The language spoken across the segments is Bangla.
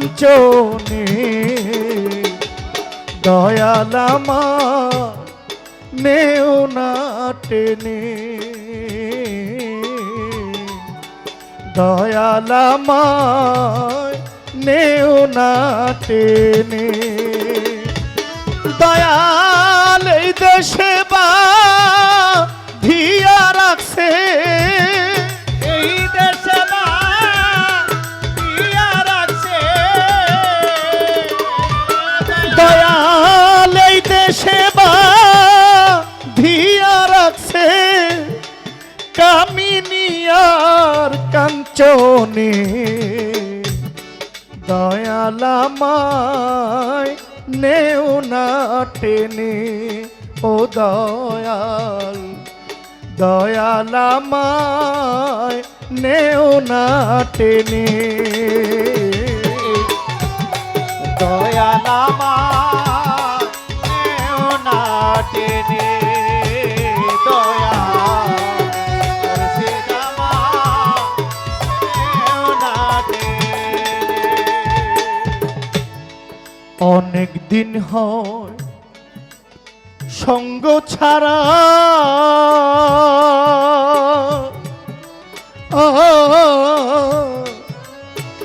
কাঞ্চনে দয়ালামা নেও না টেনে। দয়ালামায় নেও না টেনে। দয়াল এই দেশে কাঞ্চনে দয়ালামায় নেও না টেনে, ও দয়াল। দয়ালামায় নেও না টেনে। দয়ালামা নেও না টেনে দয়া অনেক দিন হয় সঙ্গ ছাড়া।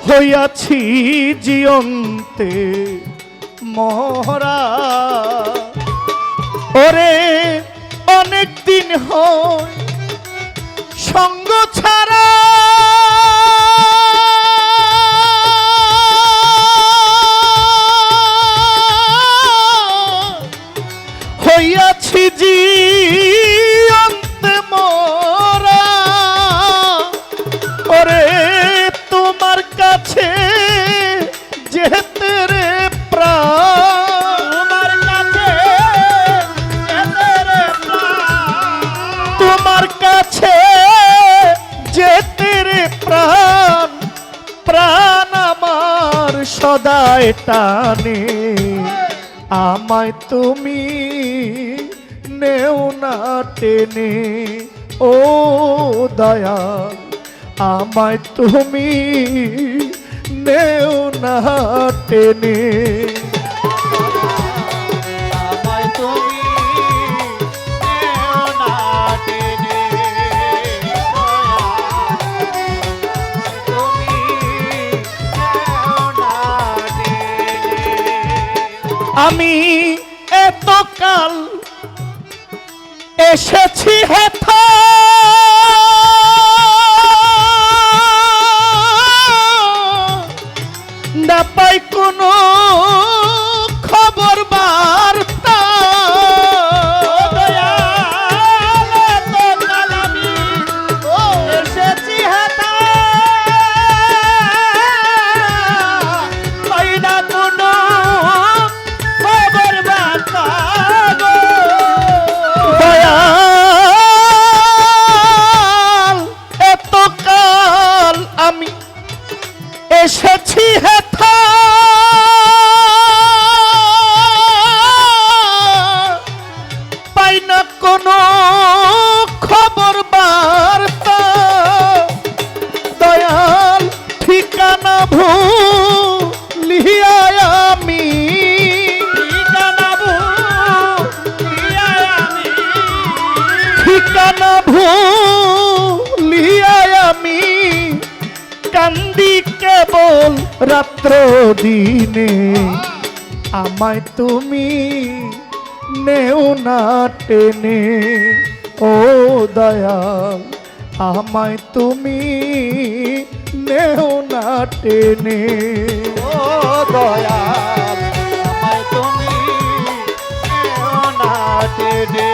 হইয়াছি জিয়ন্তে মহরা। ওরে অনেক দিন হয় সঙ্গ ছাড়া। যেতে রে প্রাণ প্রাণ আমার সদায় টানে। আমায় তুমি নেও না টেনে, ও দয়াল, আমায় তুমি নেও না টেনে। আমি এতকাল এসেছি হেথা কোনো খবর বার্তা। দয়াল ঠিকানা ভুলিয়া আমি। ঠিকানা ভুলিয়া আমি। কান্দি কেবল রাত্র দিনে আমায় তুমি নেও না টেনে। ও দয়াল আমায় তুমি নেও না টেনে। ও দয়াল আমায় তুমি নেও না টেনে।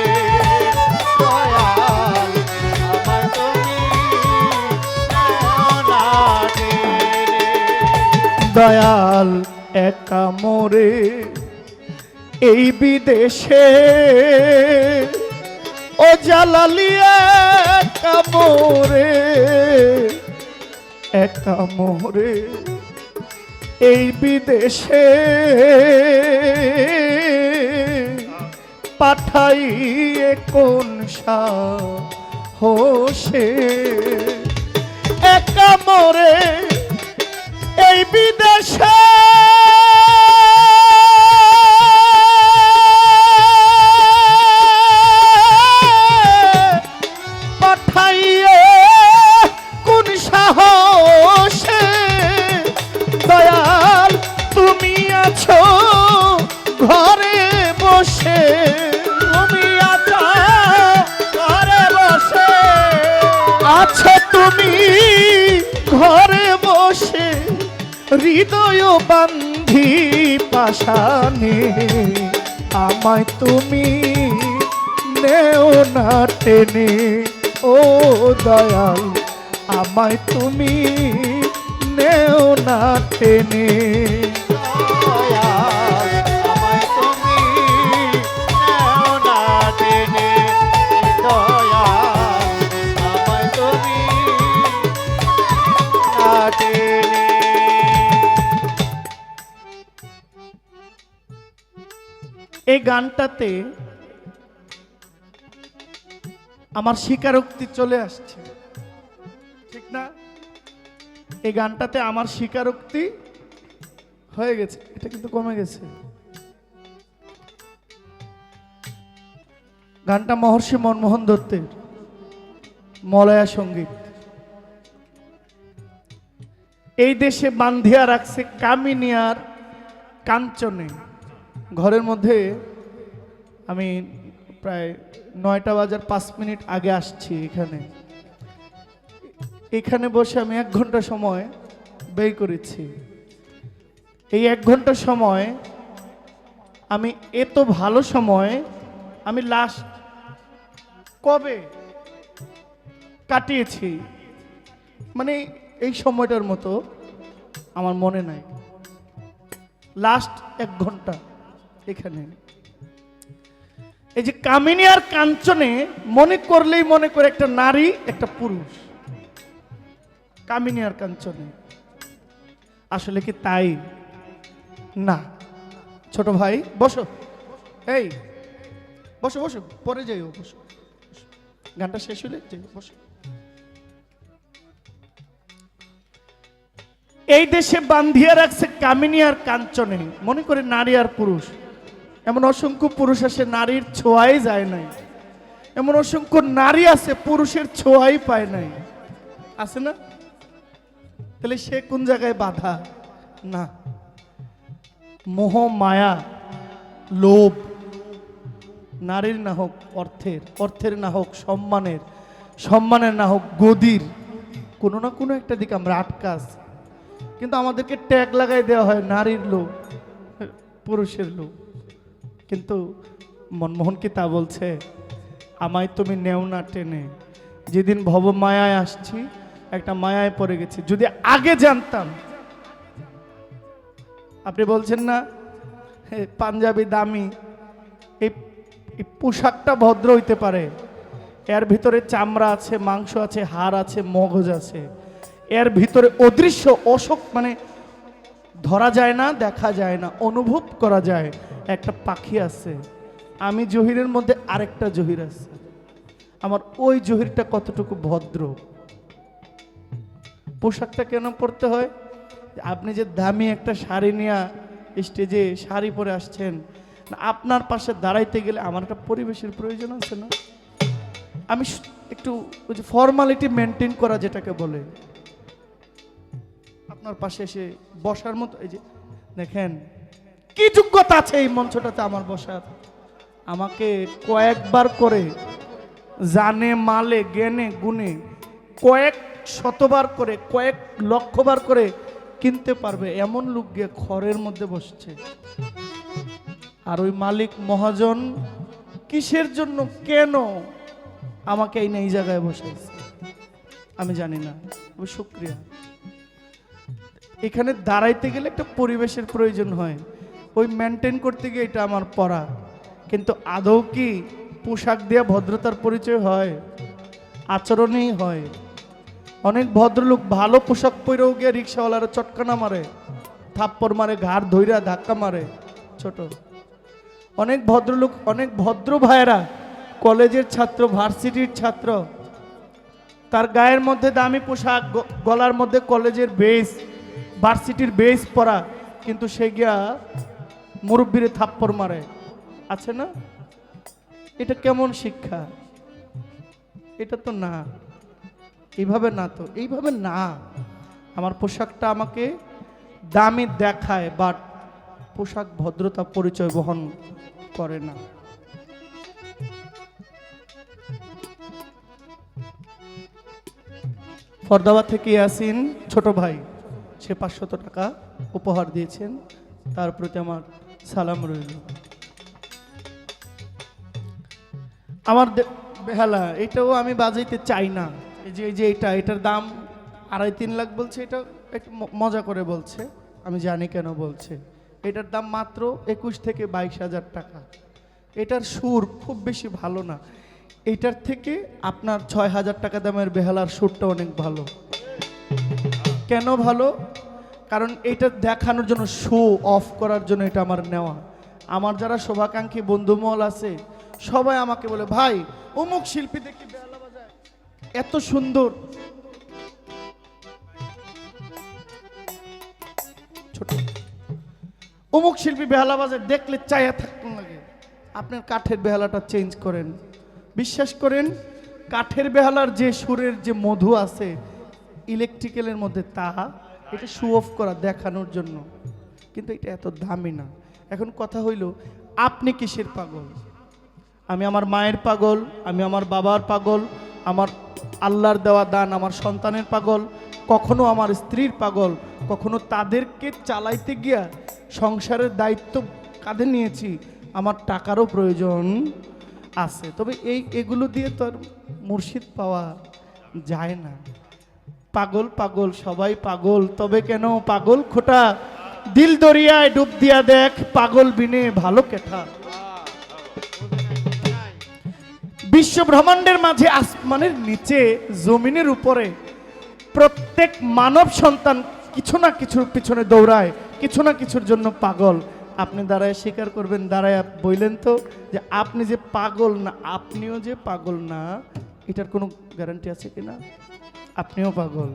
দয়াল একা মোরে এই বিদেশে ও জালালিয়া একা মোরে একা মোরে এই বিদেশে পাঠাইয়ে কোন হোসে একা মোরে এই বিদেশে হৃদয় বান্ধি পাশানে আমায় তুমি নেও না টেনে, ও দয়াল, আমায় তুমি নেও না টেনে। টেনে। এই গানটাতে আমার স্বীকারোক্তি চলে আসছে। ঠিক না? এই গানটাতে আমার স্বীকারোক্তি হয়ে গেছে। এটা কিন্তু কমে গেছে। গানটা মহর্ষি মনমোহন দত্তের, মলয়া সংগীত। এই দেশে বান্ধিয়া রাখছে কামিনিয়ার কাঞ্চনে। ঘরের মধ্যে আমি প্রায় নয়টা বাজার পাঁচ মিনিট আগে আসছি এখানে। এখানে বসে আমি এক ঘণ্টা সময় ব্যয় করেছি। এই এক ঘণ্টা সময় আমি এত ভালো সময় আমি লাস্ট কবে কাটিয়েছি? মানে এই সময়টার মতো আমার মনে নাই। লাস্ট এক ঘণ্টা। এখানে। এই যে কামিনী আর কাঞ্চনে মনে করলেই মনে করে একটা নারী, একটা পুরুষ। কামিনী আর কাঞ্চনে। আসলে কি তাই? না। ছোট ভাই, বসো। এই, বসো বসো। পরে যাইও, বসো। গানটা শেষ হলে যাইও, বসো। এই দেশে বান্ধিয়া রাখছে কামিনী আর কাঞ্চনে। মনে করে নারী আর পুরুষ। এমন অসংখ্য পুরুষ আছে, নারীর ছোঁয়াই যায় নাই। এমন অসংখ্য নারী আছে, পুরুষের ছোঁয়াই পায় নাই। আছে না? তাহলে সে কোন জায়গায় বাধা? না। মোহ, মায়া, লোভ, নারীর না হোক অর্থের অর্থের না হোক সম্মানের সম্মানের না হোক গদির, কোনো না কোনো একটা দিকে আমরা আটকা আছি। কিন্তু আমাদেরকে ট্যাগ লাগাই দেওয়া হয় নারীর লোক পুরুষের লোক কিন্তু মনমোহন কি তা বলছে? আমায় তুমি নেও না টেনে। যেদিন ভব মায়ায় আসছি, একটা মায়ায় পড়ে গেছি। যদি আগে জানতাম। আপনি বলছেন না পাঞ্জাবি দামি এই পোশাকটা ভদ্র হইতে পারে। এর ভিতরে চামড়া আছে, মাংস আছে, হাড় আছে, মগজ আছে। এর ভিতরে অদৃশ্য, অশোক মানে ধরা যায় না, দেখা যায় না, অনুভব করা যায়। একটা পাখি আছে। আমি জহিরের মধ্যে আরেকটা জহির আছে। আমার ওই জহিরটা কতটুকু ভদ্র। পোশাকটা কেন পরতে হয়? আপনি যে দামি একটা শাড়ি নিয়ে স্টেজে শাড়ি পরে আসছেন, আপনার পাশে দাঁড়াইতে গেলে আমার একটা পরিবেশের প্রয়োজন আছে না? আমি একটু ওই যে ফর্মালিটি মেনটেন করা যেটাকে বলে। আপনার পাশে এসে বসার মতো, এই যে দেখেন, কি যোগ্যতা আছে এই মঞ্চটাতে আমার বসার? আমাকে কয়েকবার করে জানে, মালে জ্ঞানে গুণে কয়েক শতবার করে, কয়েক লক্ষবার করে কিনতে পারবে, এমন লোক গিয়ে খড়ের মধ্যে বসছে। আর ওই মালিক, মহাজন, কিসের জন্য, কেন আমাকে এই এই জায়গায় বসাইছে আমি জানি না শুক্রিয়া। এখানে দাঁড়াইতে গেলে একটা পরিবেশের প্রয়োজন হয়। ওই মেনটেন করতে গিয়ে এটা আমার পড়া। কিন্তু আদৌ কি পোশাক দিয়ে ভদ্রতার পরিচয় হয়? আচরণেই হয়। অনেক ভদ্রলোক ভালো পোশাক পরেও গিয়ে রিক্সাওয়ালারা চটকানা মারে, থাপ্পড় মারে, ঘাড় ধইরা ধাক্কা মারে, ছোট। অনেক ভদ্রলোক, অনেক ভদ্র ভাইয়েরা কলেজের ছাত্র, ভার্সিটির ছাত্র, তার গায়ের মধ্যে দামি পোশাক গলার মধ্যে কলেজের বেস ভার্সিটির বেস পড়া, কিন্তু সে গিয়া মুরব্বীরে থাপ্পড় মারে। আছে না? এটা কেমন শিক্ষা? এটা তো না। এইভাবে না তো, এইভাবে না। আমার পোশাকটা আমাকে দামি দেখায় বাট পোশাক ভদ্রতা পরিচয় বহন করে না। ফরদাবাদ থেকে ইয়াসিন, ছোট ভাই। সে পাঁচশত টাকা উপহার দিয়েছেন। তার প্রতি আমার সালাম রইল। আমার বেহালা, এটাও আমি বাজাইতে চাই না। এই যে এই যে এটা, এটার দাম আড়াই তিন লাখ বলছে, এটা একটু মজা করে বলছে। আমি জানি কেন বলছে। এটার দাম মাত্র একুশ থেকে বাইশ হাজার টাকা। এটার সুর খুব বেশি ভালো না। এটার থেকে আপনার ছয় হাজার টাকা দামের বেহালার সুরটা অনেক ভালো। কেন ভালো? কারণ এটা দেখানোর জন্য শো অফ করার জন্য এটা আমার নেওয়া। আমার যারা শোভাকাঙ্ক্ষী বন্ধুমহল আছে, সবাই আমাকে বলে, ভাই, অমুক শিল্পী দেখি এত সুন্দর। অমুক শিল্পী বেহালা বাজায় দেখলে চায়া থাকতে লাগে। আপনার কাঠের বেহালাটা চেঞ্জ করেন। বিশ্বাস করেন, কাঠের বেহালার যে সুরের যে মধু আছে ইলেকট্রিক্যালের মধ্যে তা, এটা শু অফ করা দেখানোর জন্য। কিন্তু এটা এত দামি না। এখন কথা হইল, আপনি কিসের পাগল? আমি আমার মায়ের পাগল, আমি আমার বাবার পাগল, আমার আল্লাহর দেওয়া দান আমার সন্তানের পাগল, কখনো আমার স্ত্রীর পাগল, কখনো তাদেরকে চালাইতে গিয়া সংসারের দায়িত্ব কাঁধে নিয়েছি, আমার টাকারও প্রয়োজন আছে। তবে এই, এগুলো দিয়ে তো আর মুর্শিদ পাওয়া যায় না। পাগল পাগল, সবাই পাগল। তবে কেন পাগল খোটা? দিল দরিয়ায় ডুব দিয়া দেখ, পাগল বিনে ভালো কেঠা বিশ্ব ব্রহ্মাণ্ডের মাঝে আসমানের নিচে, জমিনের উপরে, প্রত্যেক মানব সন্তান কিছু না কিছুর পিছনে দৌড়ায়, কিছু না কিছুর জন্য পাগল। আপনি দাঁড়ায় স্বীকার করবেন, দাঁড়ায় বললেন তো যে আপনি যে পাগল না, আপনিও যে পাগল না, এটার কোনো গ্যারান্টি আছে কিনা? আপনিও পাগল।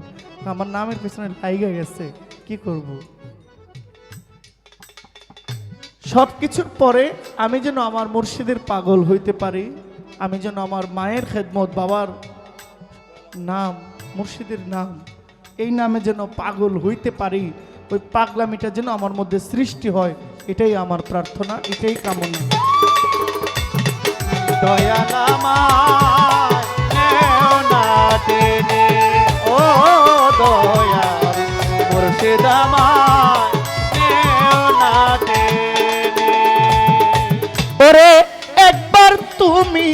আমার নামের পেছনে লাইগা গেছে, কি করব? সব কিছুর পরে আমি যেন আমার মুর্শিদের পাগল হইতে পারি, আমি যেন আমার মায়ের খেদমত, বাবার নাম, মুর্শিদের নাম, এই নামে যেন পাগল হইতে পারি, ওই পাগলামিটা যেন আমার মধ্যে সৃষ্টি হয়, এটাই আমার প্রার্থনা, এটাই কামনা। নেও না টেনে ও দয়াল মুর্শিদ আমায় নেও না টেনে ওরে একবার তুমি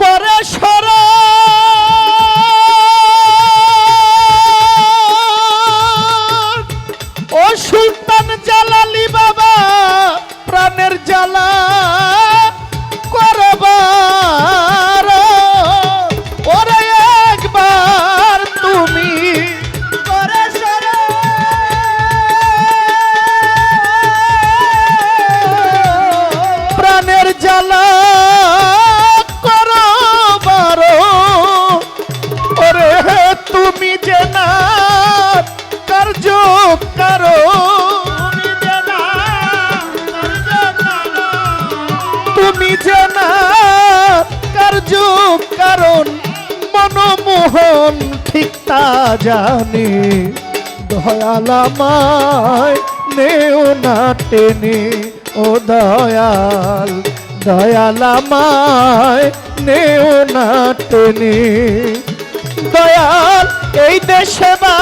করে সর। জ্বালা করো বারো। ওরে তুমি যে না কার্য কারও? তুমি যে না কার্য কারণ মনমোহন ঠিক তা জানে। দয়ালামায় নেও না টেনে। ও দয়াল দয়ালামায় নেও না টেনে। দয়াল, এই দেশে বা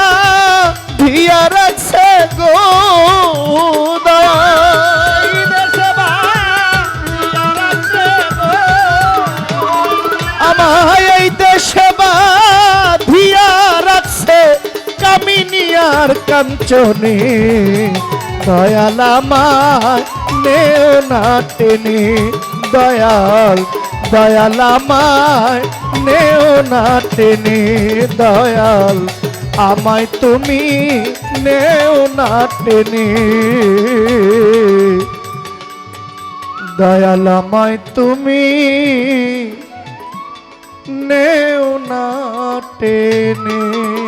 ধিয়া রাখছে গো। দয়াল, এই দেশে বা। আমায় বাধিয়া রাখছে কামিনিয়ার কাঞ্চনে। দয়াল আমায় নেও না টেনে, দয়াল দয়াল আমায় নেও না টেনে, দয়াল, আমায় তুমি নেও না টেনে। দয়াল আমায় তুমি নেও না টেনে।